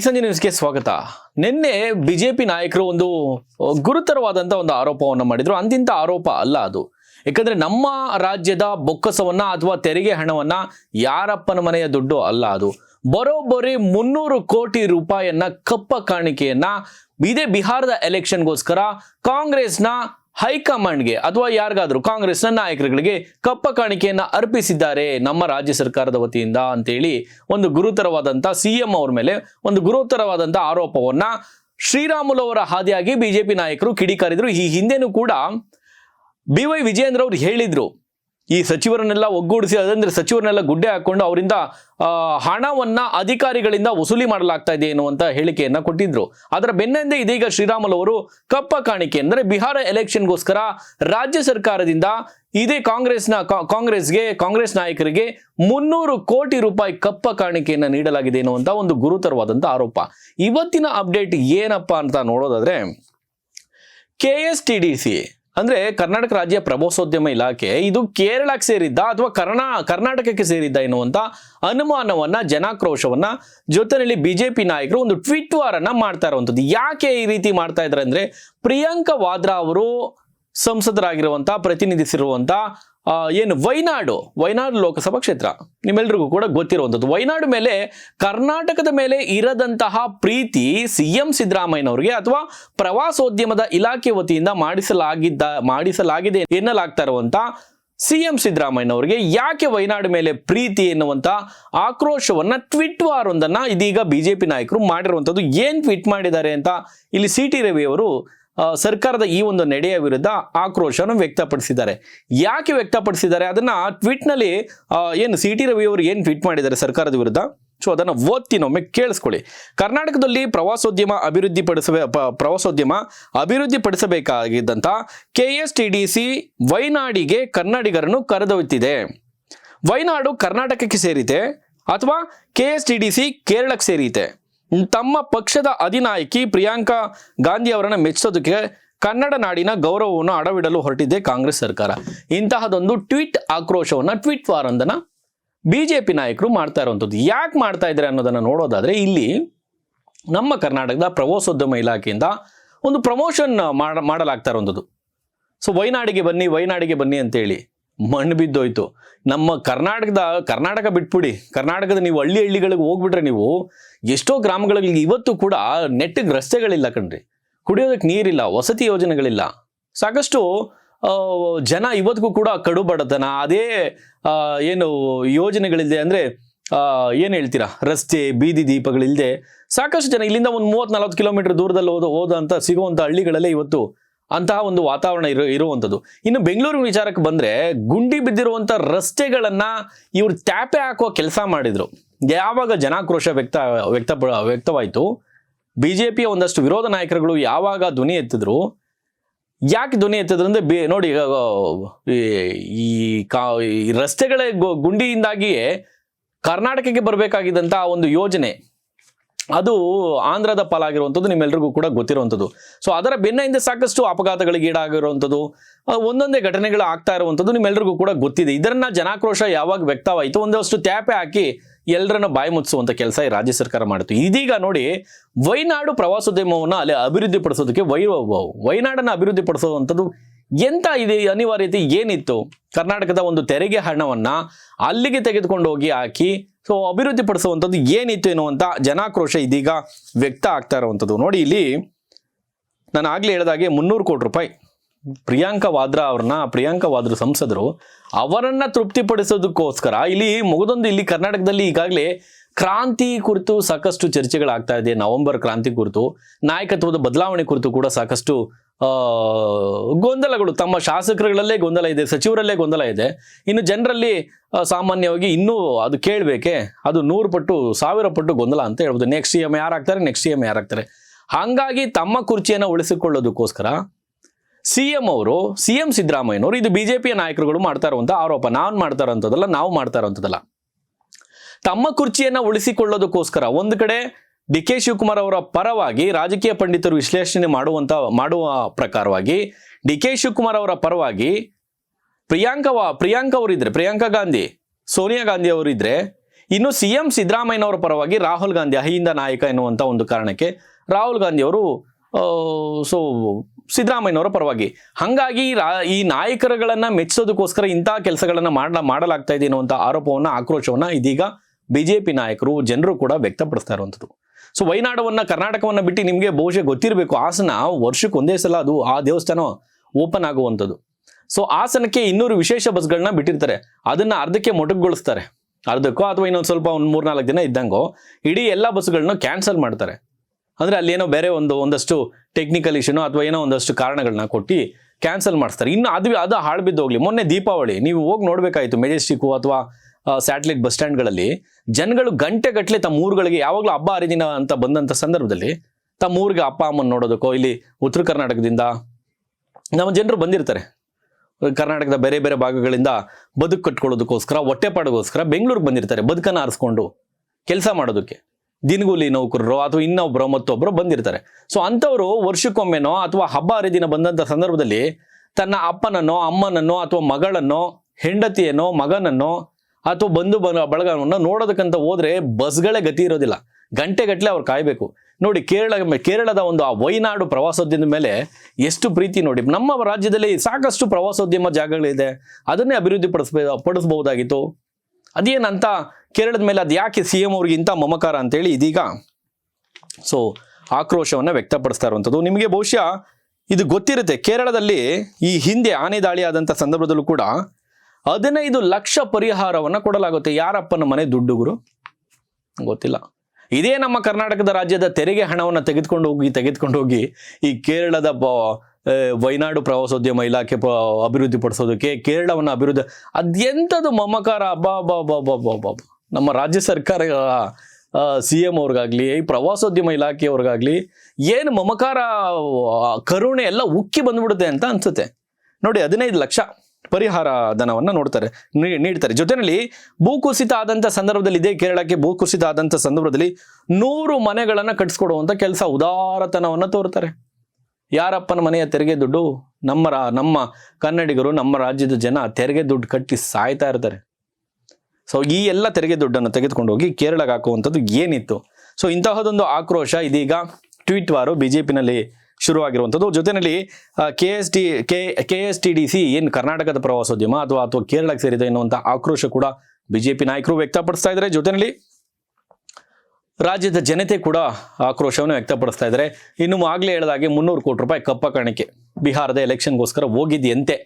ಸಂಜೆ ನ್ಯೂಸ್ಗೆ ಸ್ವಾಗತ. ನಿನ್ನೆ ಬಿಜೆಪಿ ನಾಯಕರು ಒಂದು ಗುರುತರವಾದಂಥ ಒಂದು ಆರೋಪವನ್ನು ಮಾಡಿದ್ರು. ಅಂತಿಂತ ಆರೋಪ ಅಲ್ಲ ಅದು. ಯಾಕಂದ್ರೆ ನಮ್ಮ ರಾಜ್ಯದ ಬೊಕ್ಕಸವನ್ನ ಅಥವಾ ತೆರಿಗೆ ಹಣವನ್ನ ಯಾರಪ್ಪನ ಮನೆಯ ದುಡ್ಡು ಅಲ್ಲ ಅದು. ಬರೋಬ್ಬರಿ ಮುನ್ನೂರು ಕೋಟಿ ರೂಪಾಯಿಯನ್ನ ಕಪ್ಪ ಕಾಣಿಕೆಯನ್ನ ಇದೇ ಬಿಹಾರದ ಎಲೆಕ್ಷನ್ಗೋಸ್ಕರ ಕಾಂಗ್ರೆಸ್ನ ಹೈಕಮಾಂಡ್ಗೆ ಅಥವಾ ಯಾರಿಗಾದ್ರೂ ಕಾಂಗ್ರೆಸ್ನ ನಾಯಕರುಗಳಿಗೆ ಕಪ್ಪ ಕಾಣಿಕೆಯನ್ನ ಅರ್ಪಿಸಿದ್ದಾರೆ ನಮ್ಮ ರಾಜ್ಯ ಸರ್ಕಾರದ ವತಿಯಿಂದ ಅಂತೇಳಿ ಒಂದು ಗುರುತರವಾದಂತ ಸಿಎಂ ಅವ್ರ ಮೇಲೆ ಒಂದು ಗುರುತರವಾದಂತ ಆರೋಪವನ್ನ ಶ್ರೀರಾಮುಲು ಅವರ ಹಾದಿಯಾಗಿ ಬಿಜೆಪಿ ನಾಯಕರು ಕಿಡಿಕಾರಿದ್ರು. ಈ ಹಿಂದೆನೂ ಕೂಡ ಬಿ ವೈ ವಿಜಯೇಂದ್ರ ಅವರು ಹೇಳಿದ್ರು. ಈ ಸಚಿವರನ್ನೆಲ್ಲ ಒಗ್ಗೂಡಿಸಿ, ಅದಂದ್ರೆ ಸಚಿವರನ್ನೆಲ್ಲ ಗುಡ್ಡೆ ಹಾಕೊಂಡು ಅವರಿಂದ ಹಣವನ್ನ ಅಧಿಕಾರಿಗಳಿಂದ ವಸೂಲಿ ಮಾಡಲಾಗ್ತಾ ಇದೆ ಎನ್ನುವಂತ ಹೇಳಿಕೆಯನ್ನ ಕೊಟ್ಟಿದ್ರು. ಅದರ ಬೆನ್ನಂದೇ ಇದೀಗ ಶ್ರೀರಾಮುಲು ಅವರು ಕಪ್ಪ ಕಾಣಿಕೆ, ಅಂದ್ರೆ ಬಿಹಾರ ಎಲೆಕ್ಷನ್ಗೋಸ್ಕರ ರಾಜ್ಯ ಸರ್ಕಾರದಿಂದ ಇದೇ ಕಾಂಗ್ರೆಸ್ನ ಕಾಂಗ್ರೆಸ್ಗೆ, ಕಾಂಗ್ರೆಸ್ ನಾಯಕರಿಗೆ ಮುನ್ನೂರು ಕೋಟಿ ರೂಪಾಯಿ ಕಪ್ಪ ಕಾಣಿಕೆಯನ್ನ ನೀಡಲಾಗಿದೆ ಎನ್ನುವಂತ ಒಂದು ಗುರುತರವಾದಂತ ಆರೋಪ. ಇವತ್ತಿನ ಅಪ್ಡೇಟ್ ಏನಪ್ಪಾ ಅಂತ ನೋಡೋದಾದ್ರೆ, K S T D C ಅಂದ್ರೆ ಕರ್ನಾಟಕ ರಾಜ್ಯ ಪ್ರವಾಸೋದ್ಯಮ ಇಲಾಖೆ ಇದು ಕೇರಳಕ್ಕೆ ಸೇರಿದ್ದ ಅಥವಾ ಕರ್ನಾ ಕರ್ನಾಟಕಕ್ಕೆ ಸೇರಿದ್ದ ಎನ್ನುವಂತ ಅನುಮಾನವನ್ನ, ಜನಾಕ್ರೋಶವನ್ನ ಜೊತೆಯಲ್ಲಿ ಬಿಜೆಪಿ ನಾಯಕರು ಒಂದು ಟ್ವೀಟ್ ವಾರನ್ನ ಮಾಡ್ತಾ ಇರುವಂತದ್ದು ಯಾಕೆ ಈ ರೀತಿ ಮಾಡ್ತಾ ಇದ್ದಾರೆ ಅಂದ್ರೆ ಪ್ರಿಯಾಂಕ ವಾದ್ರಾ ಅವರು ಸಂಸದರಾಗಿರುವಂತ, ಪ್ರತಿನಿಧಿಸಿರುವಂತ ಏನು ವೈನಾಡು ವೈನಾಡು ಲೋಕಸಭಾ ಕ್ಷೇತ್ರ. ನಿಮ್ಮೆಲ್ರಿಗೂ ಕೂಡ ಗೊತ್ತಿರುವಂಥದ್ದು. ವೈನಾಡು ಮೇಲೆ, ಕರ್ನಾಟಕದ ಮೇಲೆ ಇರದಂತಹ ಪ್ರೀತಿ ಸಿ ಎಂ ಸಿದ್ದರಾಮಯ್ಯನವರಿಗೆ ಅಥವಾ ಪ್ರವಾಸೋದ್ಯಮದ ಇಲಾಖೆ ವತಿಯಿಂದ ಮಾಡಿಸಲಾಗಿದ್ದ, ಮಾಡಿಸಲಾಗಿದೆ ಎನ್ನಲಾಗ್ತಾ ಇರುವಂಥ ಸಿ ಎಂ ಸಿದ್ದರಾಮಯ್ಯನವರಿಗೆ ಯಾಕೆ ವೈನಾಡು ಮೇಲೆ ಪ್ರೀತಿ ಎನ್ನುವಂಥ ಆಕ್ರೋಶವನ್ನ ಟ್ವೀಟ್ ವಾರೊಂದನ್ನ ಇದೀಗ ಬಿಜೆಪಿ ನಾಯಕರು ಮಾಡಿರುವಂಥದ್ದು. ಏನು ಟ್ವೀಟ್ ಮಾಡಿದ್ದಾರೆ ಅಂತ ಇಲ್ಲಿ ಸಿ ಟಿ ರವಿ ಅವರು ಸರ್ಕಾರದ ಈ ಒಂದು ನಡೆಯ ವಿರುದ್ಧ ಆಕ್ರೋಶವನ್ನು ವ್ಯಕ್ತಪಡಿಸಿದ್ದಾರೆ. ಯಾಕೆ ವ್ಯಕ್ತಪಡಿಸಿದ್ದಾರೆ? ಅದನ್ನ ಟ್ವೀಟ್ನಲ್ಲಿ ಏನು ಸಿ ಟಿ ರವಿ ಅವರು ಏನು ಟ್ವೀಟ್ ಮಾಡಿದ್ದಾರೆ ಸರ್ಕಾರದ ವಿರುದ್ಧ? ಸೊ, ಅದನ್ನು ಓದ್ತಿನೊಮ್ಮೆ ಕೇಳಿಸ್ಕೊಳ್ಳಿ. ಕರ್ನಾಟಕದಲ್ಲಿ ಪ್ರವಾಸೋದ್ಯಮ ಅಭಿವೃದ್ಧಿ ಪಡಿಸಬೇ ಪ್ರವಾಸೋದ್ಯಮ ಅಭಿವೃದ್ಧಿಪಡಿಸಬೇಕಾಗಿದ್ದಂಥ K S T D C ವೈನಾಡಿಗೆ ಕನ್ನಡಿಗರನ್ನು ಕರೆದೊಯ್ತಿದೆ. ವೈನಾಡು ಕರ್ನಾಟಕಕ್ಕೆ ಸೇರಿದೆ ಅಥವಾ K S T D C ಕೇರಳಕ್ಕೆ ಸೇರಿತೆ. ತಮ್ಮ ಪಕ್ಷದ ಅಧಿನಾಯಕಿ ಪ್ರಿಯಾಂಕಾ ಗಾಂಧಿ ಅವರನ್ನ ಮೆಚ್ಚಿಸೋದಕ್ಕೆ ಕನ್ನಡ ನಾಡಿನ ಗೌರವವನ್ನು ಅಡವಿಡಲು ಹೊರಟಿದೆ ಕಾಂಗ್ರೆಸ್ ಸರ್ಕಾರ. ಇಂತಹದೊಂದು ಟ್ವೀಟ್ ಆಕ್ರೋಶವನ್ನ ಟ್ವೀಟ್ ವಾರೊಂದನ್ನ ಬಿಜೆಪಿ ನಾಯಕರು ಮಾಡ್ತಾ ಇರುವಂಥದ್ದು. ಯಾಕೆ ಮಾಡ್ತಾ ಇದ್ದಾರೆ ಅನ್ನೋದನ್ನ ನೋಡೋದಾದ್ರೆ ಇಲ್ಲಿ ನಮ್ಮ ಕರ್ನಾಟಕದ ಪ್ರವಾಸೋದ್ಯಮ ಇಲಾಖೆಯಿಂದ ಒಂದು ಪ್ರಮೋಷನ್ ಮಾಡ, ಮಾಡಲಾಗ್ತಾ ಇರುವಂಥದ್ದು. ಸೊ ವೈನಾಡಿಗೆ ಬನ್ನಿ ವೈನಾಡಿಗೆ ಬನ್ನಿ ಅಂತೇಳಿ ಮಣ್ಣು ಬಿದ್ದೋಯ್ತು. ನಮ್ಮ ಕರ್ನಾಟಕದ, ಕರ್ನಾಟಕ ಬಿಟ್ಬಿಡಿ. ಕರ್ನಾಟಕದ ನೀವು ಹಳ್ಳಿ ಹಳ್ಳಿಗಳಿಗೆ ಹೋಗ್ಬಿಟ್ರೆ ನೀವು ಎಷ್ಟೋ ಗ್ರಾಮಗಳಲ್ಲಿ ಇವತ್ತು ಕೂಡ ನೆಟ್ಟಿಗೆ ರಸ್ತೆಗಳಿಲ್ಲ ಕಣ್ರಿ. ಕುಡಿಯೋದಕ್ಕೆ ನೀರಿಲ್ಲ, ವಸತಿ ಯೋಜನೆಗಳಿಲ್ಲ. ಸಾಕಷ್ಟು ಜನ ಇವತ್ತಿಗೂ ಕೂಡ ಕಡು ಬಡತನ, ಅದೇ ಏನು ಯೋಜನೆಗಳಿದೆ ಅಂದರೆ ಏನು ಹೇಳ್ತೀರಾ? ರಸ್ತೆ, ಬೀದಿ ದೀಪಗಳಿಲ್ಲದೆ ಸಾಕಷ್ಟು ಜನ ಇಲ್ಲಿಂದ ಒಂದು ಮೂವತ್ತ್ ನಲವತ್ತು ಕಿಲೋಮೀಟರ್ ದೂರದಲ್ಲಿ ಹೋದ ಹೋದಂಥ ಸಿಗುವಂಥ ಹಳ್ಳಿಗಳಲ್ಲೇ ಇವತ್ತು ಅಂತಹ ಒಂದು ವಾತಾವರಣ ಇರೋ, ಇರುವಂಥದ್ದು. ಇನ್ನು ಬೆಂಗಳೂರು ವಿಚಾರಕ್ಕೆ ಬಂದರೆ ಗುಂಡಿ ಬಿದ್ದಿರುವಂಥ ರಸ್ತೆಗಳನ್ನು ಇವರು ತ್ಯಾಪೆ ಹಾಕುವ ಕೆಲಸ ಮಾಡಿದರು. ಯಾವಾಗ ಜನಾಕ್ರೋಶ ವ್ಯಕ್ತ ವ್ಯಕ್ತ, ವ್ಯಕ್ತವಾಯಿತು ಬಿ ಜೆ ಪಿಯ ಒಂದಷ್ಟು ವಿರೋಧ ನಾಯಕರುಗಳು ಯಾವಾಗ ಧ್ವನಿ ಎತ್ತಿದ್ರು, ಯಾಕೆ ಧ್ವನಿ ಎತ್ತಿದ್ರು ಅಂದ್ರೆ ಬಿ, ನೋಡಿ ಈ- ಕಾ, ಈ ರಸ್ತೆಗಳ ಗುಂಡಿಯಿಂದಾಗಿಯೇ ಕರ್ನಾಟಕಕ್ಕೆ ಬರಬೇಕಾಗಿದ್ದಂಥ ಒಂದು ಯೋಜನೆ ಅದು ಆಂಧ್ರದ ಪಾಲಾಗಿರುವಂಥದ್ದು ನಿಮ್ಮೆಲ್ಲರಿಗೂ ಕೂಡ ಗೊತ್ತಿರುವಂಥದ್ದು. ಸೊ ಅದರ ಬೆನ್ನ ಹಿಂದೆ ಸಾಕಷ್ಟು ಅಪಘಾತಗಳಿಗೆ ಈಡಾಗಿರುವಂಥದ್ದು ಒಂದೊಂದೇ ಘಟನೆಗಳು ಆಗ್ತಾ ಇರುವಂಥದ್ದು ನಿಮ್ಮೆಲ್ಲರಿಗೂ ಕೂಡ ಗೊತ್ತಿದೆ. ಇದನ್ನ ಜನಾಕ್ರೋಶ ಯಾವಾಗ ವ್ಯಕ್ತವಾಯಿತು? ಒಂದಷ್ಟು ತ್ಯಾಪೆ ಹಾಕಿ ಎಲ್ಲರನ್ನ ಬಾಯಿ ಮುಚ್ಚಿಸುವಂತ ಕೆಲಸ ಈ ರಾಜ್ಯ ಸರ್ಕಾರ ಮಾಡಿತು. ಇದೀಗ ನೋಡಿ, ವೈನಾಡು ಪ್ರವಾಸೋದ್ಯಮವನ್ನು ಅಲ್ಲಿ ಅಭಿವೃದ್ಧಿ ಪಡಿಸೋದಕ್ಕೆ ವೈ, ವೈನಾಡನ್ನ ಅಭಿವೃದ್ಧಿ ಪಡಿಸುವಂಥದ್ದು ಎಂತ ಇದೆ, ಅನಿವಾರ್ಯತೆ ಏನಿತ್ತು? ಕರ್ನಾಟಕದ ಒಂದು ತೆರಿಗೆ ಹಣವನ್ನು ಅಲ್ಲಿಗೆ ತೆಗೆದುಕೊಂಡು ಹೋಗಿ ಹಾಕಿ ಸೊ ಅಭಿವೃದ್ಧಿ ಪಡಿಸುವಂಥದ್ದು ಏನಿತ್ತು ಎನ್ನುವಂಥ ಜನಾಕ್ರೋಶ ಇದೀಗ ವ್ಯಕ್ತ ಆಗ್ತಾ ಇರುವಂಥದ್ದು. ನೋಡಿ ಇಲ್ಲಿ ನಾನು ಆಗಲೇ ಹೇಳಿದಾಗೆ ಮುನ್ನೂರು ಕೋಟಿ ರೂಪಾಯಿ. ಪ್ರಿಯಾಂಕ ವಾದ್ರಾ ಅವ್ರನ್ನ, ಪ್ರಿಯಾಂಕ ವಾದ್ರ ಸಂಸದರು, ಅವರನ್ನ ತೃಪ್ತಿಪಡಿಸೋದಕ್ಕೋಸ್ಕರ ಇಲ್ಲಿ ಮುಗಿದೊಂದು ಇಲ್ಲಿ ಕರ್ನಾಟಕದಲ್ಲಿ ಈಗಾಗಲೇ ಕ್ರಾಂತಿ ಕುರಿತು ಸಾಕಷ್ಟು ಚರ್ಚೆಗಳಾಗ್ತಾ ಇದೆ. ನವೆಂಬರ್ ಕ್ರಾಂತಿ ಕುರಿತು, ನಾಯಕತ್ವದ ಬದಲಾವಣೆ ಕುರಿತು ಕೂಡ ಸಾಕಷ್ಟು ಗೊಂದಲಗಳು. ತಮ್ಮ ಶಾಸಕರುಗಳಲ್ಲೇ ಗೊಂದಲ ಇದೆ, ಸಚಿವರಲ್ಲೇ ಗೊಂದಲ ಇದೆ. ಇನ್ನು ಜನರಲ್ಲಿ ಸಾಮಾನ್ಯವಾಗಿ ಇನ್ನೂ ಅದು ಕೇಳಬೇಕೆ? ಅದು ನೂರು ಪಟ್ಟು, ಸಾವಿರ ಪಟ್ಟು ಗೊಂದಲ ಅಂತ ಹೇಳ್ಬೋದು. ನೆಕ್ಸ್ಟ್ ಸಿ ಎಂ ಯಾರಾಗ್ತಾರೆ ನೆಕ್ಸ್ಟ್ ಸಿ ಎಂ ಯಾರಾಗ್ತಾರೆ ಹಾಗಾಗಿ ತಮ್ಮ ಕುರ್ಚಿಯನ್ನು ಉಳಿಸಿಕೊಳ್ಳೋದಕ್ಕೋಸ್ಕರ ಸಿ ಎಂ ಅವರು ಸಿ ಎಂ ಸಿದ್ದರಾಮಯ್ಯನವರು, ಇದು ಬಿ ಜೆ ಪಿಯ ನಾಯಕರುಗಳು ಮಾಡ್ತಾ ಇರುವಂಥ ಆರೋಪ. ನಾನು ಮಾಡ್ತಾ ನಾವು ಮಾಡ್ತಾ ತಮ್ಮ ಕುರ್ಚಿಯನ್ನು ಉಳಿಸಿಕೊಳ್ಳೋದಕ್ಕೋಸ್ಕರ ಒಂದು ಕಡೆ ಡಿ ಕೆ ಶಿವಕುಮಾರ್ ಅವರ ಪರವಾಗಿ ರಾಜಕೀಯ ಪಂಡಿತರು ವಿಶ್ಲೇಷಣೆ ಮಾಡುವಂತ, ಮಾಡುವ ಪ್ರಕಾರವಾಗಿ ಡಿ ಕೆ ಶಿವಕುಮಾರ್ ಅವರ ಪರವಾಗಿ ಪ್ರಿಯಾಂಕಾ ಪ್ರಿಯಾಂಕ ಅವರಿದ್ರೆ, ಪ್ರಿಯಾಂಕಾ ಗಾಂಧಿ, ಸೋನಿಯಾ ಗಾಂಧಿ ಅವರಿದ್ರೆ, ಇನ್ನು ಸಿ ಎಂ ಸಿದ್ದರಾಮಯ್ಯನವರ ಪರವಾಗಿ ರಾಹುಲ್ ಗಾಂಧಿ, ಅಹಿಂದ ನಾಯಕ ಎನ್ನುವಂಥ ಒಂದು ಕಾರಣಕ್ಕೆ ರಾಹುಲ್ ಗಾಂಧಿ ಅವರು ಸೊ, ಸಿದ್ದರಾಮಯ್ಯನವರ ಪರವಾಗಿ. ಹಾಗಾಗಿ ರಾ- ಈ ನಾಯಕರುಗಳನ್ನ ಮೆಚ್ಚಿಸೋದಕ್ಕೋಸ್ಕರ ಇಂತಹ ಕೆಲಸಗಳನ್ನ ಮಾಡ, ಮಾಡಲಾಗ್ತಾ ಇದೆ ಅನ್ನುವಂಥ ಆರೋಪವನ್ನ, ಆಕ್ರೋಶವನ್ನ ಇದೀಗ ಬಿಜೆಪಿ ನಾಯಕರು, ಜನರು ಕೂಡ ವ್ಯಕ್ತಪಡಿಸ್ತಾ ಇರುವಂಥದ್ದು. ಸೊ ವೈನಾಡವನ್ನ ಕರ್ನಾಟಕವನ್ನ ಬಿಟ್ಟು ನಿಮಗೆ ಬಹುಶಃ ಗೊತ್ತಿರಬೇಕು. ಹಾಸನ ವರ್ಷಕ್ಕೆ ಒಂದೇ ಸಲ ಅದು ಆ ದೇವಸ್ಥಾನ ಓಪನ್ ಆಗುವಂಥದ್ದು. ಸೊ ಹಾಸನಕ್ಕೆ ಇನ್ನೂರು ವಿಶೇಷ ಬಸ್ಗಳನ್ನ ಬಿಟ್ಟಿರ್ತಾರೆ. ಅದನ್ನ ಅರ್ಧಕ್ಕೆ ಮೊಟಕುಗೊಳಿಸ್ತಾರೆ. ಅರ್ಧಕ್ಕೋ ಅಥವಾ ಇನ್ನೊಂದು ಸ್ವಲ್ಪ ಒಂದು ಮೂರ್ನಾಲ್ಕು ದಿನ ಇದ್ದಂಗೋ ಇಡೀ ಎಲ್ಲ ಬಸ್ಗಳನ್ನ ಕ್ಯಾನ್ಸಲ್ ಮಾಡ್ತಾರೆ. ಅಂದ್ರೆ ಅಲ್ಲಿ ಏನೋ ಬೇರೆ ಒಂದು, ಒಂದಷ್ಟು ಟೆಕ್ನಿಕಲ್ ಇಶ್ಯೂನೋ ಅಥವಾ ಏನೋ ಒಂದಷ್ಟು ಕಾರಣಗಳನ್ನ ಕೊಟ್ಟು ಕ್ಯಾನ್ಸಲ್ ಮಾಡಿಸ್ತಾರೆ. ಇನ್ನು ಅದು ಅದು ಹಾಳು ಬಿದ್ದೋಗ್ಲಿ. ಮೊನ್ನೆ ದೀಪಾವಳಿ, ನೀವು ಹೋಗಿ ನೋಡಬೇಕಾಯಿತು ಮೆಜೆಸ್ಟಿಕ್ಕು ಅಥವಾ ಸ್ಯಾಟಲೈಟ್ ಬಸ್ ಸ್ಟ್ಯಾಂಡ್ಗಳಲ್ಲಿ ಜನಗಳು ಗಂಟೆ ಗಟ್ಟಲೆ ತಮ್ಮ ಊರುಗಳಿಗೆ ಯಾವಾಗಲೂ ಹಬ್ಬ ಹರಿದಿನ ಅಂತ ಬಂದಂಥ ಸಂದರ್ಭದಲ್ಲಿ ತಮ್ಮ ಊರಿಗೆ ಅಪ್ಪ, ಅಮ್ಮನ ನೋಡೋದಕ್ಕೋ, ಇಲ್ಲಿ ಉತ್ತರ ಕರ್ನಾಟಕದಿಂದ ನಮ್ಮ ಜನರು ಬಂದಿರ್ತಾರೆ. ಕರ್ನಾಟಕದ ಬೇರೆ ಬೇರೆ ಭಾಗಗಳಿಂದ ಬದುಕು ಕಟ್ಕೊಳ್ಳೋದಕ್ಕೋಸ್ಕರ ಹೊಟ್ಟೆಪಾಡಿಗೋಸ್ಕರ ಬೆಂಗಳೂರಿಗೆ ಬಂದಿರ್ತಾರೆ, ಬದುಕನ್ನು ಆರಿಸ್ಕೊಂಡು ಕೆಲಸ ಮಾಡೋದಕ್ಕೆ. ದಿನಗೂಲಿ ನೌಕರರು ಅಥವಾ ಇನ್ನೊಬ್ಬರು ಮತ್ತೊಬ್ಬರು ಬಂದಿರ್ತಾರೆ. ಸೊ ಅಂಥವರು ವರ್ಷಕ್ಕೊಮ್ಮೆನೋ ಅಥವಾ ಹಬ್ಬ ಹರಿದಿನ ಬಂದಂಥ ಸಂದರ್ಭದಲ್ಲಿ ತನ್ನ ಅಪ್ಪನನ್ನೋ, ಅಮ್ಮನನ್ನೋ ಅಥವಾ ಮಗಳನ್ನೋ, ಹೆಂಡತಿಯನ್ನೋ, ಮಗನನ್ನೋ ಅಥವಾ ಬಂದು ಬಳಗವನ್ನು ನೋಡೋದಕ್ಕಂತ ಹೋದ್ರೆ ಬಸ್ಗಳೇ ಗತಿ ಇರೋದಿಲ್ಲ. ಗಂಟೆಗಟ್ಟಲೆ ಅವ್ರು ಕಾಯಬೇಕು. ನೋಡಿ ಕೇರಳ, ಕೇರಳದ ಒಂದು ಆ ವೈನಾಡು ಪ್ರವಾಸೋದ್ಯಮದ ಮೇಲೆ ಎಷ್ಟು ಪ್ರೀತಿ ನೋಡಿ. ನಮ್ಮ ರಾಜ್ಯದಲ್ಲಿ ಸಾಕಷ್ಟು ಪ್ರವಾಸೋದ್ಯಮ ಜಾಗಗಳಿದೆ. ಅದನ್ನೇ ಅಭಿವೃದ್ಧಿ ಪಡಿಸ್ಬೇ ಪಡಿಸ್ಬಹುದಾಗಿತ್ತು. ಅದೇನಂತ ಕೇರಳದ ಮೇಲೆ ಅದು ಯಾಕೆ ಸಿ ಎಂ ಅವ್ರಿಗೆ ಇಂಥ ಮಮಕಾರ ಅಂತೇಳಿ ಇದೀಗ ಸೊ ಆಕ್ರೋಶವನ್ನು ವ್ಯಕ್ತಪಡಿಸ್ತಾ ಇರುವಂಥದ್ದು. ನಿಮಗೆ ಬಹುಶಃ ಇದು ಗೊತ್ತಿರುತ್ತೆ. ಕೇರಳದಲ್ಲಿ ಈ ಹಿಂದೆ ಆನೆ ದಾಳಿ ಆದಂಥ ಸಂದರ್ಭದಲ್ಲೂ ಕೂಡ ಹದಿನೈದು ಲಕ್ಷ ಪರಿಹಾರವನ್ನು ಕೊಡಲಾಗುತ್ತೆ. ಯಾರಪ್ಪನ ಮನೆ? ದುಡ್ಡು ಗುರು. ಗೊತ್ತಿಲ್ಲ. ಇದೇ ನಮ್ಮ ಕರ್ನಾಟಕದ ರಾಜ್ಯದ ತೆರಿಗೆ ಹಣವನ್ನು ತೆಗೆದುಕೊಂಡು ಹೋಗಿ ತೆಗೆದುಕೊಂಡು ಹೋಗಿ ಈ ಕೇರಳದ ವೈನಾಡು ಪ್ರವಾಸೋದ್ಯಮ ಇಲಾಖೆ ಅಭಿವೃದ್ಧಿ ಪಡಿಸೋದಕ್ಕೆ ಕೇರಳವನ್ನು ಅಭಿವೃದ್ಧಿ ಅದೆಂಥದ್ದು ಮಮಕಾರ. ಬಾ ಬಾ ಬಾ ಬಾ ಬಾ ಬಾ ಬಾ. ನಮ್ಮ ರಾಜ್ಯ ಸರ್ಕಾರ ಸಿ ಎಂ ಅವ್ರಿಗಾಗ್ಲಿ, ಈ ಪ್ರವಾಸೋದ್ಯಮ ಇಲಾಖೆಯವ್ರಿಗಾಗ್ಲಿ ಏನು ಮಮಕಾರ ಕರುಣೆ ಎಲ್ಲ ಉಕ್ಕಿ ಬಂದ್ಬಿಡುತ್ತೆ ಅಂತ ಅನ್ಸುತ್ತೆ. ನೋಡಿ, ಹದಿನೈದು ಲಕ್ಷ. ಪರಿಹಾರ ಧನವನ್ನು ನೋಡ್ತಾರೆ ನೀಡ್ತಾರೆ. ಜೊತೆಯಲ್ಲಿ ಭೂಕುಸಿತ ಆದಂಥ ಸಂದರ್ಭದಲ್ಲಿ ಇದೇ ಕೇರಳಕ್ಕೆ ಭೂಕುಸಿತ ಆದಂಥ ಸಂದರ್ಭದಲ್ಲಿ ನೂರು ಮನೆಗಳನ್ನು ಕಟ್ಟಿಸ್ಕೊಡುವಂಥ ಕೆಲಸ ಉದಾರತನವನ್ನು ತೋರ್ತಾರೆ. ಯಾರಪ್ಪನ ಮನೆಯ ತೆರಿಗೆ ದುಡ್ಡು ನಮ್ಮ ನಮ್ಮ ಕನ್ನಡಿಗರು, ನಮ್ಮ ರಾಜ್ಯದ ಜನ ತೆರಿಗೆ ದುಡ್ಡು ಕಟ್ಟಿ ಸಾಯ್ತಾ ಇರ್ತಾರೆ. ಸೊ ಈ ಎಲ್ಲ ತೆರಿಗೆ ದುಡ್ಡನ್ನು ತೆಗೆದುಕೊಂಡು ಹೋಗಿ ಕೇರಳಕ್ಕೆ ಹಾಕುವಂಥದ್ದು ಏನಿತ್ತು? ಸೊ ಇಂತಹದೊಂದು ಆಕ್ರೋಶ ಇದೀಗ ಟ್ವೀಟ್ ವಾರು ಬಿಜೆಪಿನಲ್ಲಿ ಶುರುವಾಗಿರುವಂಥದ್ದು. ಜೊತೆಯಲ್ಲಿ K S T K K S T D C ಏನು ಕರ್ನಾಟಕದ ಪ್ರವಾಸೋದ್ಯಮ ಅಥವಾ ಅಥವಾ ಕೇರಳಕ್ಕೆ ಸೇರಿದೆ ಎನ್ನುವಂಥ ಆಕ್ರೋಶ ಕೂಡ ಬಿಜೆಪಿ ನಾಯಕರು ವ್ಯಕ್ತಪಡಿಸ್ತಾ ಇದ್ದಾರೆ. ಜೊತೆಯಲ್ಲಿ, ರಾಜ್ಯದ ಜನತೆ ಕೂಡ ಆಕ್ರೋಶವನ್ನು ವ್ಯಕ್ತಪಡಿಸ್ತಾ ಇದ್ದಾರೆ. ಇನ್ನು ಆಗಲೇ ಹೇಳಿದಾಗೆ ಮುನ್ನೂರು ಕೋಟಿ ರೂಪಾಯಿ ಕಪ್ಪ ಕಾಣಿಕೆ ಬಿಹಾರದ ಎಲೆಕ್ಷನ್ಗೋಸ್ಕರ ಹೋಗಿದೆಯಂತೆ.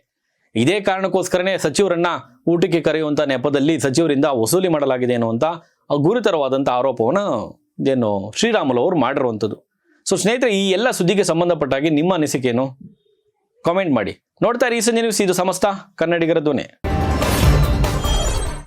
ಇದೇ ಕಾರಣಕ್ಕೋಸ್ಕರನೇ ಸಚಿವರನ್ನ ಊಟಕ್ಕೆ ಕರೆಯುವಂಥ ನೆಪದಲ್ಲಿ ಸಚಿವರಿಂದ ವಸೂಲಿ ಮಾಡಲಾಗಿದೆ ಎನ್ನುವಂಥ ಗುರುತರವಾದಂಥ ಆರೋಪವನ್ನು ಏನು ಶ್ರೀರಾಮುಲು ಅವರು ಮಾಡಿರುವಂಥದ್ದು. ಸೊ ಸ್ನೇಹಿತರೆ, ಈ ಎಲ್ಲ ಸುದ್ದಿಗೆ ಸಂಬಂಧಪಟ್ಟಾಗಿ ನಿಮ್ಮ ಅನಿಸಿಕೆ ಏನು ಕಾಮೆಂಟ್ ಮಾಡಿ. ನೋಡ್ತಾ ಇರಿ, ಈ ಸಂಜೆ ನ್ಯೂಸ್ ಇದು ಸಮಸ್ತ ಕನ್ನಡಿಗರ ಧ್ವನಿ.